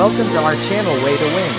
To our channel Way to Win.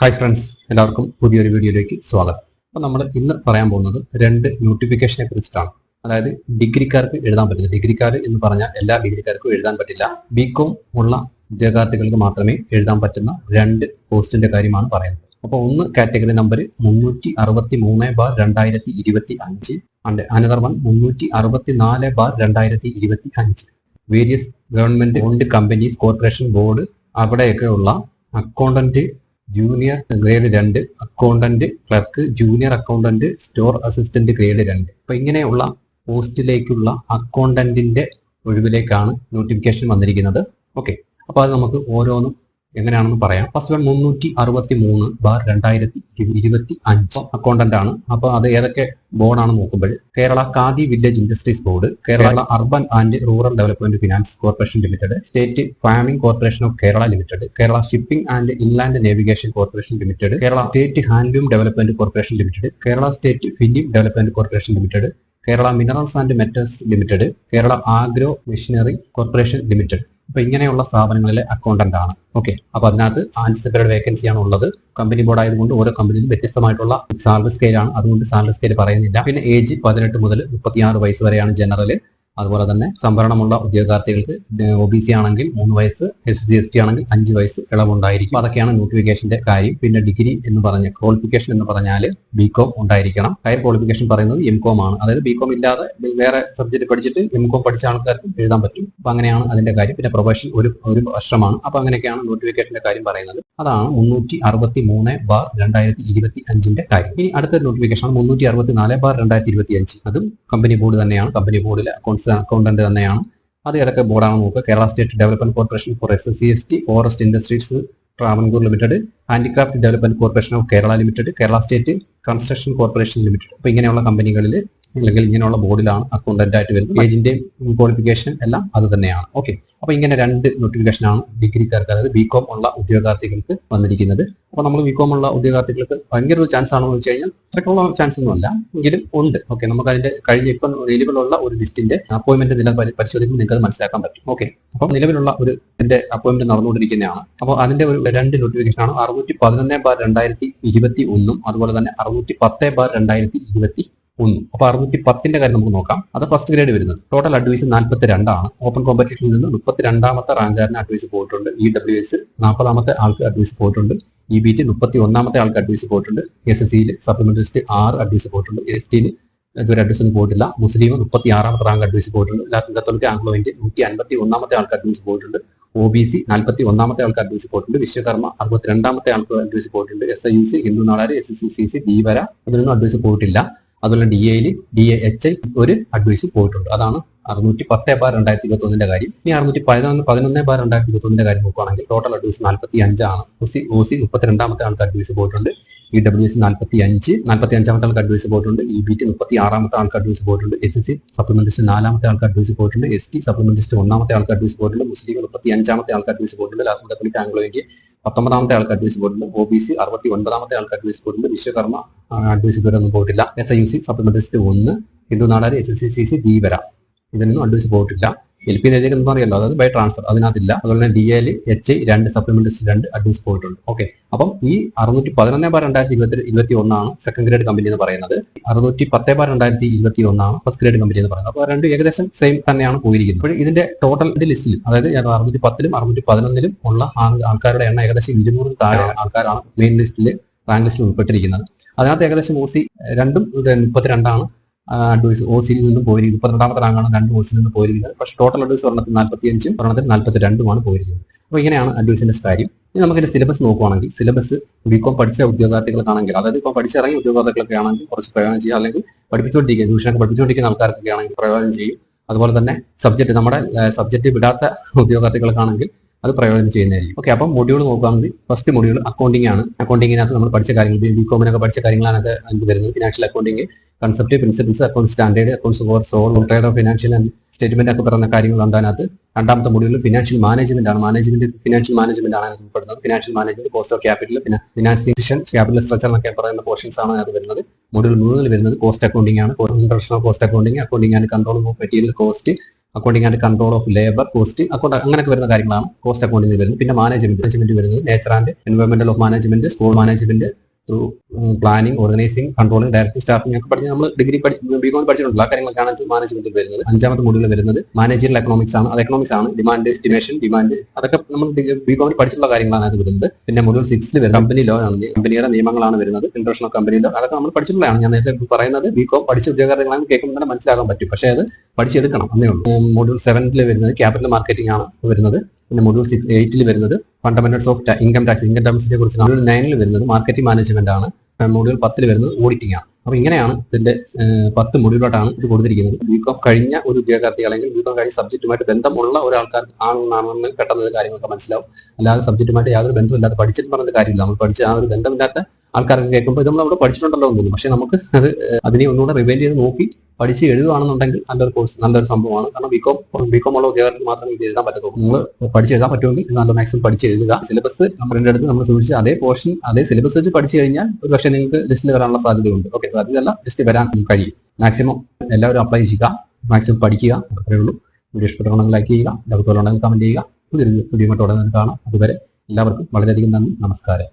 Hi friends എല്ലാവർക്കും പുതിയൊരു വീഡിയോയിലേക്ക് സ്വാഗതം. അപ്പോൾ നമ്മൾ ഇന്ന് പറയാൻ പോകുന്നത് രണ്ട് നോട്ടിഫിക്കേഷനെ കുറിച്ചിട്ടാണ്. അതായത് ഡിഗ്രിക്കാർക്ക് എഴുതാൻ പറ്റില്ല. ഡിഗ്രിക്കാർ എന്ന് പറഞ്ഞാൽ എല്ലാ ഡിഗ്രിക്കാർക്കും എഴുതാൻ പറ്റില്ല. ബികോം ഉള്ള വിദ്യാർത്ഥികൾക്ക് മാത്രമേ എഴുതാൻ പറ്റുന്ന രണ്ട് പോസ്റ്റിന്റെ കാര്യമാണ് പറയുന്നത്. അപ്പോൾ ഒന്ന് കാറ്റഗറി നമ്പർ മുന്നൂറ്റി അറുപത്തി മൂന്ന് ബാർ രണ്ടായിരത്തി ഇരുപത്തി അഞ്ച് ആൻഡ് അനദർ വൺ മുന്നൂറ്റി അറുപത്തി നാല് ബാർ രണ്ടായിരത്തി ഇരുപത്തി അഞ്ച് various government owned companies corporation board അവിടെയൊക്കെ ഉള്ള അക്കൗണ്ടന്റ് ജൂനിയർ ഗ്രേഡ് രണ്ട് accountant clerk junior accountant store assistant grade രണ്ട്. അപ്പൊ ഇങ്ങനെയുള്ള പോസ്റ്റിലേക്കുള്ള അക്കൗണ്ടന്റിന്റെ ഒഴിവിലേക്കാണ് നോട്ടിഫിക്കേഷൻ വന്നിരിക്കുന്നത്. ഓക്കെ അപ്പൊ അത് നമുക്ക് ഓരോന്നും എങ്ങനെയാണെന്ന് പറയാം. ഫസ്റ്റ് വൺ മുന്നൂറ്റി അറുപത്തി മൂന്ന് ബാർ രണ്ടായിരത്തി ഇരുപത്തി അഞ്ച് അക്കൗണ്ടന്റ് ആണ്. അപ്പൊ അത് ഏതൊക്കെ ബോർഡാണ് നോക്കുമ്പോൾ Kerala Khadi village industries board Kerala urban and rural development finance corporation limited state farming corporation of Kerala limited Kerala shipping and inland navigation corporation limited Kerala state handloom development corporation limited Kerala state film development corporation limited Kerala minerals and metals limited Kerala agro machinery corporation limited അപ്പൊ ഇങ്ങനെയുള്ള സ്ഥാപനങ്ങളിലെ accountant ആണ്. Okay അപ്പൊ അതിനകത്ത് anticipated vacancy ആണ് ഉള്ളത്. Company board ആയതുകൊണ്ട് ഓരോ കമ്പനിയിലും വ്യത്യസ്തമായിട്ടുള്ള സാലറി സ്കെയിലാണ് അതുകൊണ്ട് സാലറി സ്കെയിൽ പറയുന്നില്ല. പിന്നെ ഏജ് പതിനെട്ട് മുതൽ മുപ്പത്തിയാറ് വയസ്സ് വരെയാണ് ജനറൽ അതുപോലെ തന്നെ സംവരണമുള്ള ഉദ്യോഗാർത്ഥികൾക്ക് ഒ ബി സി ആണെങ്കിൽ മൂന്ന് വയസ്സ് എസ് സി എസ് ടി ആണെങ്കിൽ അഞ്ച് വയസ്സ് ഇളവുണ്ടായിരിക്കും. അതൊക്കെയാണ് നോട്ടിഫിക്കേഷന്റെ കാര്യം. പിന്നെ ഡിഗ്രി എന്ന് പറഞ്ഞ ക്വാളിഫിക്കേഷൻ എന്ന് പറഞ്ഞാൽ ബി കോം ഉണ്ടായിരിക്കണം. ഹയർ ക്വാളിഫിക്കേഷൻ പറയുന്നത് എം കോം ആണ്. അതായത് ബി കോം ഇല്ലാതെ വേറെ സബ്ജക്ട് പഠിച്ചിട്ട് എം കോം പഠിച്ച ആൾക്കാർക്ക് എഴുതാൻ പറ്റും. അപ്പൊ അങ്ങനെയാണ് അതിന്റെ കാര്യം. പിന്നെ പ്രൊഫഷൻ ഒരു ഒരു വർഷമാണ്. അപ്പൊ അങ്ങനെയൊക്കെയാണ് നോട്ടിഫിക്കേഷന്റെ കാര്യം പറയുന്നത്. അതാണ് മുന്നൂറ്റി അറുപത്തി മൂന്ന് ബാർ രണ്ടായിരത്തി ഇരുപത്തി അഞ്ചിന്റെ കാര്യം. ഇനി അടുത്ത നോട്ടിഫിക്കേഷൻ മുന്നൂറ്റി അറുപത്തി നാല് ബാർ രണ്ടായിരത്തി ഇരുപത്തി അഞ്ച് അതും കമ്പനി ബോർഡ് തന്നെയാണ്. കമ്പനി ബോർഡിലെ അക്കൗണ്ട്സ് അക്കൗണ്ടന്റ് തന്നെയാണ്. അത് ഏതൊക്കെ ബോർഡാണ് നോക്കുക Kerala state development corporation for S C S T forest industries Travancore limited handicraft development corporation of Kerala limited Kerala state construction corporation limited അപ്പോൾ ഇങ്ങനെയുള്ള കമ്പനികളിൽ അല്ലെങ്കിൽ ഇങ്ങനെയുള്ള ബോർഡിലാണ് അക്കൗണ്ടന്റ് ആയിട്ട് വരുന്നത്. ഏജിന്റെയും ക്വാളിഫിക്കേഷൻ എല്ലാം അത് തന്നെയാണ്. ഓക്കെ അപ്പൊ ഇങ്ങനെ രണ്ട് നോട്ടിഫിക്കേഷൻ ആണ് ഡിഗ്രിക്കാർക്ക് അതായത് ബി കോം ഉള്ള ഉദ്യോഗാർത്ഥികൾക്ക് വന്നിരിക്കുന്നത്. അപ്പോൾ നമ്മൾ ബി കോം ഉള്ള ഉദ്യോഗാർത്ഥികൾക്ക് ഭയങ്കര ഒരു ചാൻസ് ആണെന്ന് വെച്ച് കഴിഞ്ഞാൽ അത്രക്കുള്ള ചാൻസ് ഒന്നും അല്ല. എങ്കിലും ഉണ്ട്. ഓക്കെ നമുക്ക് അതിന്റെ കഴിഞ്ഞ ഇപ്പം നിലവിലുള്ള ഒരു ലിസ്റ്റിന്റെ അപ്പോയിന്റ്മെന്റ് നില പരി- പരിശോധിക്കുമ്പോൾ നിങ്ങൾക്ക് മനസ്സിലാക്കാൻ പറ്റും. ഓക്കെ അപ്പോൾ നിലവിലുള്ള ഒരു ഇതിന്റെ അപ്പോയിന്റ്മെന്റ് നടന്നുകൊണ്ടിരിക്കുന്നതാണ്. അപ്പോൾ അതിന്റെ ഒരു രണ്ട് നോട്ടിഫിക്കേഷൻ ആണ് അറുന്നൂറ്റി പതിനൊന്ന് ബാർ രണ്ടായിരത്തി ഇരുപത്തി ഒന്നും അതുപോലെ തന്നെ അറുന്നൂറ്റി പത്ത് ബാർ രണ്ടായിരത്തി ഇരുപത്തി ഒന്ന്. അപ്പൊ അറുന്നൂറ്റി പത്തിന്റെ കാര്യം നമുക്ക് നോക്കാം. അത് ഫസ്റ്റ് ഗ്രേഡ് വരുന്നത്. ടോട്ടൽ അഡ്വൈസ് നാൽപ്പത്തി രണ്ടാണ് ഓപ്പൺ കോമ്പറ്റീഷനിൽ നിന്ന് മുപ്പത്തി രണ്ടാമത്തെ റാങ്കാരന് അഡ്വൈസ് പോയിട്ടുണ്ട്. ഇ ഡബ്ല്യു എസ് നാൽപ്പതാമത്തെ ആൾക്ക് അഡ്വൈസ് പോയിട്ടുണ്ട്. ഇ ബി ടി മുപ്പത്തി ഒന്നാമത്തെ ആൾക്ക് അഡ്വൈസ് പോയിട്ടുണ്ട്. എസ് എസ് സിയിൽ സപ്ലിമെന്ററി ലിസ്റ്റ് ആറ് അഡ്വൈസ് പോയിട്ടുണ്ട്. എസ് ടിയിൽ ഇതുവരെ അഡ്വൈസ് ഒന്നും പോയിട്ടില്ല. മുസ്ലിം മുപ്പത്തി ആറാമത്തെ റാങ്ക് അഡ്വൈസ് പോയിട്ടുണ്ട്. ലാറ്റിൻ കത്തോലിക്ക് ആംഗ്ലോ ഇന്ത്യ നൂറ്റി അൻപത്തി ഒന്നാമത്തെ ആൾക്ക് അഡ്വൈസ് പോയിട്ടുണ്ട്. ഒ ബി സി നാൽപ്പത്തി ഒന്നാമത്തെ ആൾക്ക് അഡ്വൈസ് പോയിട്ടുണ്ട്. വിശ്വകർമ്മ അറുപത്തിരണ്ടാമത്തെ ആൾക്ക് അഡ്വൈസ് പോയിട്ടുണ്ട്. S I U C Hindu Nadar S S C C C ദീപര അതിനൊന്നും അഡ്വൈസ് പോയിട്ടില്ല. അതുപോലെ ഡി എയിൽ ഡി എ എച്ച് ഐ ഒരു അഡ്വൈസ് പോയിട്ടുണ്ട്. അതാണ് അറുന്നൂറ്റി പത്ത് ബാർ രണ്ടായിരത്തി ഇരുപത്തി ഒന്നിന്റെ കാര്യം. ഇനി അറുന്നൂറ്റി പതിനൊന്ന് പതിനൊന്ന് ബാർ രണ്ടായിരത്തി ഇരുപത്തി ഒന്നിന്റെ കാര്യം നോക്കുകയാണെങ്കിൽ ടോട്ടൽ അഡ്വൈസ് നാൽപ്പത്തി അഞ്ചാണ് ഒസി ഒ സി മുപ്പത്തിരണ്ടാമത്തെ ആൾക്ക് അഡ്വൈസ് പോയിട്ടുണ്ട്. ഇ ഡബ്ല്യു എസ് നാൽപ്പത്തി അഞ്ച് നാൽപ്പത്തി അഞ്ചാമത്തെ ആൾക്ക് അഡ്വൈസ് പോയിട്ടുണ്ട്. ഇ ബി ടി മുപ്പത്തി ആറാമത്തെ ആൾക്ക് അഡ്വൈസ് പോയിട്ടുണ്ട്. എസ് എസ് സി സപ്ലിമെന്റിസ്റ്റ് നാലാമത്തെ ആൾക്ക് അഡ്വൈസ് പോയിട്ടുണ്ട്. എസ് ടി സപ്ലിമെന്റിസ്റ്റ് ഒന്നാമത്തെ ആൾക്ക് അഡ്വൈസ് പോയിട്ടുണ്ട്. മുസ്ലിം മുപ്പത്തി അഞ്ചാമത്തെ ആൾക്ക് അഡ്വൈസ് പോയിട്ടുണ്ട്. ലാസ്റ്റ് കത്തോലിക്ക ആംഗ്ലോ ഇന്ത്യ പത്തൊമ്പതാമത്തെ ആൾക്ക് അഡ്വൈസ് പോയിട്ടുണ്ട്. ഒ ബി സി അറുപത്തി ഒൻപതാമത്തെ ആൾക്ക് അഡ്വൈസ് പോയിട്ടുണ്ട്. വിശ്വകർമ്മ അഡ്വൈസ് ഇതുവരെ ഒന്നും പോയിട്ടില്ല. S I U C supplementary list ഒന്ന് Hindu Nadar S S C C C ദീപര ഇതിനൊന്നും അഡ്വൈസ് പോയിട്ടില്ല. എൽ പി എന്ന് അറിയാലോ അതായത് ബൈ ട്രാൻസ്ഫർ അതിനകത്തില്ല. അതുപോലെ തന്നെ ഡി എൽ എച്ച് രണ്ട് സപ്ലിമെന്റസ് രണ്ട് അഡ്വൈസ് പോയിട്ടുണ്ട്. ഓക്കെ അപ്പം ഈ അറുന്നൂറ്റി പതിനൊന്ന് ബാർ രണ്ടായിരത്തി ഇരുപത്തി ഇരുപത്തി ഒന്നാണ് സെക്കൻഡ് ഗ്രേഡ് കമ്പനി എന്ന് പറയുന്നത്. അറുന്നൂറ്റി പത്ത് ബാർ രണ്ടായിരത്തി ഇരുപത്തി ഒന്നാണ് ഫസ്റ്റ് ഗ്രേഡ് കമ്പനി എന്ന് പറയുന്നത്. അപ്പോൾ രണ്ട് ഏകദേശം സെയിം തന്നെയാണ് പോയിരിക്കുന്നത്. അപ്പോൾ ഇതിന്റെ ടോട്ടൽ ലിസ്റ്റിൽ അതായത് അറുന്നൂറ്റി പത്തിലും അറുന്നൂറ്റി പതിനൊന്നിലും ഉള്ള ആൾ- ആൾക്കാരുടെ എണ്ണം ഏകദേശം ഇരുന്നൂറ് താഴെ ആൾക്കാരാണ് മെയിൻ ലിസ്റ്റിൽ റാങ്ക് ലിസ്റ്റിൽ ഉൾപ്പെട്ടിരിക്കുന്നത്. അതിനകത്ത് ഏകദേശം ഓസി രണ്ടും മുപ്പത്തിരണ്ടാണ്. അഡ്വൈസ് ഓസിയിൽ സിയിൽ നിന്നും പോയിരിക്കുന്നത് മുപ്പത്തിരണ്ടാമത്തെ റാങ്കാണ് രണ്ട് ഓസിയിൽ നിന്ന് പോയിരിക്കുന്നത്. പക്ഷേ ടോട്ടൽ അഡ്വൈസ് ഒരെണ്ണത്തിൽ നാൽപ്പത്തി അഞ്ചും ഒരെണ്ണത്തിൽ നാൽപ്പത്തി രണ്ടുമാണ് പോയിരിക്കുന്നത്. അപ്പോൾ ഇങ്ങനെയാണ് അഡ്വൈസിന്റെ കാര്യം. ഇനി നമുക്കിന്റെ സിലബസ് നോക്കുവാണെങ്കിൽ സിലബസ് ബികോം പഠിച്ച ഉദ്യോഗാർത്ഥികൾക്കാണെങ്കിൽ അതായത് ഇപ്പോൾ പഠിച്ചിറങ്ങിയ ഉദ്യോഗാർത്ഥികളൊക്കെ ആണെങ്കിൽ കുറച്ച് പ്രയോജനം ചെയ്യുക. അല്ലെങ്കിൽ പഠിപ്പിച്ചുകൊണ്ടിരിക്കുക ട്യൂഷനൊക്കെ പഠിപ്പിച്ചുകൊണ്ടിരിക്കുന്ന ആൾക്കാർക്കൊക്കെ ആണെങ്കിൽ പ്രയോജനം ചെയ്യും. അതുപോലെ തന്നെ സബ്ജക്റ്റ് നമ്മുടെ സബ്ജക്ട് വിടാത്ത ഉദ്യോഗാർത്ഥികൾക്കാണെങ്കിൽ അത് പ്രയോജനം ചെയ്യുന്നതായിരിക്കും. ഓക്കെ അപ്പം മൊഡ്യൂൾ നോക്കുകയാണെങ്കിൽ ഫസ്റ്റ് മൊഡ്യൂൾ അക്കൗണ്ടിംഗ് ആണ്. അക്കൗണ്ടിങ്ങിനകത്ത് നമ്മൾ പഠിച്ച കാര്യങ്ങൾ ബി കോമിനൊക്കെ പഠിച്ച കാര്യങ്ങളാണ് അത് വരുന്നത് financial accounting concept principles account standard accounts for sole trade of financial and statement ഒക്കെ പറയുന്ന കാര്യങ്ങളുണ്ട് അതിനകത്ത്. രണ്ടാമത്തെ മൊഡ്യൂളിൽ ഫിനാൻഷ്യൽ മാനേജ്മെന്റ് ആണ്. മാനേജ്മെന്റ് ഫിനാൻഷ്യൽ മാനേജ്മെന്റ് ആണ് അതിനകത്ത് ഉൾപ്പെടുന്നത് financial management cost of capital പിന്നെ ഫിനാൻസിയേഷൻ ക്യാപിറ്റൽ സ്ട്രക്ചർ എന്നൊക്കെ പറയുന്ന പോർഷൻസ് ആണ് അത് വരുന്നത്. മൊഡ്യൂൾ മൂന്നിൽ വരുന്നത് കോസ്റ്റ് അക്കൗണ്ടിംഗ് ആണ്. International cost accounting accounting and control of material cost accounting and control of labour cost account അങ്ങനെയൊക്കെ വരുന്ന കാര്യങ്ങളാണ് കോസ്റ്റ് അക്കൗണ്ടിംഗ് വരുന്നത്. പിന്നെ മാനേജ്മെന്റ് മാനേജ്മെന്റ് വരുന്നത് nature and എൻവയോൺമെന്റൽ of management school management through planning organising controlling director staffing ഒക്കെ പഠിച്ച് നമ്മൾ degree പഠിച്ച് ബികോം പഠിച്ചിട്ടുണ്ടല്ലോ ആ കാര്യങ്ങളൊക്കെയാണ് മാനേജ്മെന്റിൽ വരുന്നത്. അഞ്ചാമത്തെ മോഡ്യൂളിൽ വരുന്നത് മാനേജറിയൽ എക്കണോമിക്സ് ആണ്. അത് എക്കണോമിക്സ് ആണ്. ഡിമാൻഡ് എസ്റ്റിമേഷൻ ഡിമാൻഡ് അതൊക്കെ നമ്മൾ ബികോമിൽ പഠിച്ചിട്ടുള്ള കാര്യങ്ങളാണ് അത് വരുന്നത്. പിന്നെ മുഴുവൻ സിക്സിൽ വരുന്നത് കമ്പനി ലോ ആണ്. കമ്പനിയുടെ നിയമങ്ങളാണ് വരുന്നത്. ഇന്റർനാഷണൽ കമ്പനി ലോ അതൊക്കെ നമ്മൾ പഠിച്ചിട്ടുള്ളതാണ്. ഞാൻ നേരത്തെ പറയുന്നത് ബികോം പഠിച്ച ഉദ്യോഗാർത്ഥികളാണ് കേൾക്കുമ്പോൾ തന്നെ മനസ്സിലാക്കാൻ പറ്റും. പക്ഷേ അത് പഠിച്ചെടുക്കണം. അന്നേ ഉള്ളൂ. മൊഡ്യൂൾ സെവനിൽ വരുന്നത് ക്യാപിറ്റൽ മാർക്കറ്റിംഗ് ആണ് വരുന്നത്. പിന്നെ മൊഡ്യൂൾ സിക്സ് എയ്റ്റിൽ വരുന്നത് fundamentals of income tax income ടാക്സിനെ കുറിച്ച് മൊഡ്യൂൾ നയനിൽ വരുന്നത് മാർക്കറ്റിംഗ് മാനേജ്മെന്റ് ആണ്. മൊഡ്യൂൾ പത്തിൽ വരുന്നത് ഓഡിറ്റിംഗ് ആണ്. അപ്പൊ ഇങ്ങനെയാണ് ഇതിന്റെ പത്ത് മൊഡ്യൂളായിട്ടാണ് ഇത് കൊടുത്തിരിക്കുന്നത്. ബികോം കഴിഞ്ഞ ഒരു ഉദ്യോഗാർത്ഥി അല്ലെങ്കിൽ ബികോം കഴിഞ്ഞ സബ്ജക്റ്റുമായിട്ട് ബന്ധമുള്ള ഒരാൾക്കാർ ആണെന്നാണെന്ന് പെട്ടെന്ന് കാര്യങ്ങളൊക്കെ മനസ്സിലാവും. അല്ലാതെ സബ്ജക്റ്റുമായിട്ട് യാതൊരു ബന്ധമില്ലാത്ത പഠിച്ചിട്ട് പറഞ്ഞ കാര്യമില്ല. നമ്മൾ പഠിച്ച ആ ഒരു ബന്ധമില്ലാത്ത ആൾക്കാർക്ക് കേൾക്കുമ്പോൾ ഇത് നമ്മൾ അവിടെ പഠിച്ചിട്ടുണ്ടല്ലോ എന്ന് തോന്നുന്നു. പക്ഷെ നമുക്ക് അത് അതിനെ ഒന്നുകൂടെ റിവൈൻഡ് ചെയ്ത് നോക്കി പഠിച്ച് എഴുതുകയാണെന്നുണ്ടെങ്കിൽ നല്ലൊരു കോഴ്സ് നല്ലൊരു സംഭവമാണ്. കാരണം ബികോം ബികോം ഉള്ള ഉദ്യോഗസ്ഥർ മാത്രമേ ഇത് എഴുതാൻ പറ്റത്തുള്ളൂ. നിങ്ങൾ പഠിച്ച് എഴുതാൻ പറ്റുമെങ്കിൽ നല്ല മാക്സിമം പഠിച്ച് എഴുതുക. സിലബസ് നമ്മുടെ അടുത്ത് നമ്മൾ സൂക്ഷിച്ച് അതേ പോർഷൻ അതേ സിലബസ് വെച്ച് പഠിച്ചു കഴിഞ്ഞാൽ ഒരു പക്ഷേ നിങ്ങൾക്ക് ലിസ്റ്റിൽ വരാനുള്ള സാധ്യതയുണ്ട്. ഓക്കെ സാധ്യതയല്ല ലിസ്റ്റ് വരാൻ കഴിയും. മാക്സിമം എല്ലാവരും അപ്ലൈ ചെയ്യുക. മാക്സിമം പഠിക്കുക. അത്രയേ ഉള്ളൂ. വീഡിയോ ഇഷ്ടപ്പെടുകയാണെങ്കിൽ ലൈക്ക് ചെയ്യുക. ഡൗട്ടുകളുണ്ടെങ്കിൽ കമന്റ് ചെയ്യുക. പുതിയൊരു വീഡിയോ ഉടനെ കാണാം. അതുവരെ എല്ലാവർക്കും വളരെയധികം നന്ദി. നമസ്കാരം.